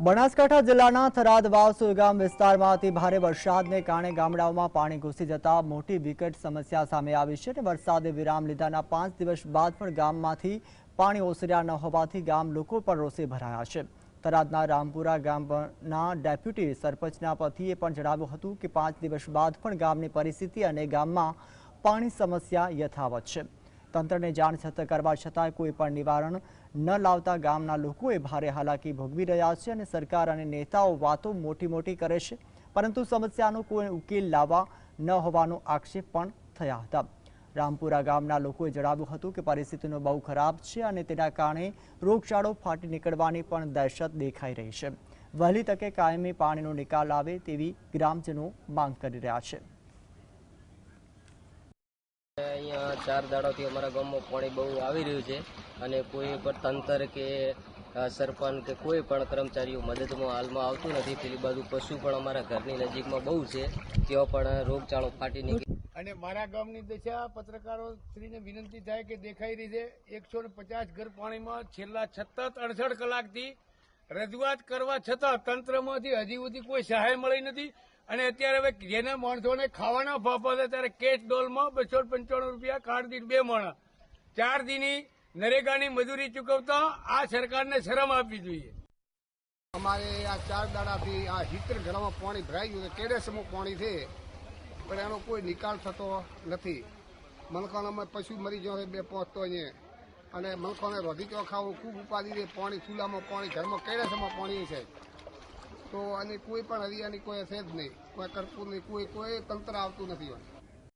બનાસકાંઠા જિલ્લાના થરાદ વાવસુર ગામ વિસ્તારમાંથી ભારે વરસાદને કારણે ગામડાઓમાં પાણી ઘૂસી જતા મોટી વિકટ સમસ્યા સામે આવી છે અને વરસાદે વિરામ લીધાના પાંચ દિવસ બાદ પણ ગામમાંથી પાણી ઓસર્યા ન હોવાથી ગામ લોકો પણ રોષે ભરાયા છે. થરાદના રામપુરા ગામના ડેપ્યુટી સરપંચના પતિએ પણ જણાવ્યું હતું કે પાંચ દિવસ બાદ પણ ગામની પરિસ્થિતિ અને ગામમાં પાણી સમસ્યા યથાવત છે. તંત્રને જાણ છતાં કરવા છતાં કોઈ પણ નિવારણ ન લાવતા ગામના લોકોએ ભારે હાલાકી ભોગવી રહ્યા છે અને સરકાર અને નેતાઓ વાતો મોટી મોટી કરે છે. પરંતુ સમસ્યાનો કોઈ ઉકેલ લાવવા ન હોવાનો આક્ષેપ પણ થયા હતા. રામપુરા ગામના લોકોએ જણાવ્યું હતું કે પરિસ્થિતિનો બહુ ખરાબ છે અને તેના કારણે રોગચાળો ફાટી નીકળવાની પણ દહેશત દેખાઈ રહી છે. વહેલી તકે કાયમી પાણીનો નિકાલ આવે તેવી ગ્રામજનો માંગ કરી રહ્યા છે. અહીંયા ચાર દાડાથી અમારા ગામમાં પાણી બહુ આવી રહ્યું છે અને કોઈ પણ તંત્ર કે સરપંચ કે કોઈ પણ કર્મચારીઓ મદદમાં હાલમાં આવતું નથી. પેલી બાજુ પશુ પણ અમારા ઘરની નજીકમાં બહુ છે. તેઓ પણ રોગચાળો ફાટી નીકળી. અને મારા ગામની દશા પત્રકારો શ્રીને વિનંતી થાય કે દેખાઈ રહી છે. એકસો પચાસ ઘર પાણીમાં છેલ્લા સતત અડસઠ કલાકથી રજૂઆત કરવા છતાં તંત્રમાંથી હજી સુધી કોઈ સહાય મળી નથી. અને અત્યારે હવે જેને માણસોને ખાવાના ફાફા છે, ત્યારે કેશ ડોલમાં બસો પંચાણું રૂપિયા કાર્ડ દીઠ બે માણા. ચાર દીની નરેગાની મજૂરી ચૂકવતા આ સરકારને શરમ આપવી જોઈએ. અમારે આ ચાર દાડાથી આ હિતર ઘરમાં પાણી ભરાઈ ગયું છે કેડેસમાં પાણી છે, પણ એનો કોઈ નિકાલ થતો નથી. મલકાણામાં પશુ મરી ગયો બે પહોંચતો અહીંયા. અને મલકાને રોધી ચોખાવું ખૂબ ઉપાધિ પાણી ચૂલામાં, પાણી ઘરમાં કેડેસમાં પાણી છે. તો આની કોઈ પણ હરિયાની કોઈ છે જ નહીં. કોઈ કરતું નહીં કોઈ કોઈ તંત્ર આવતું નથી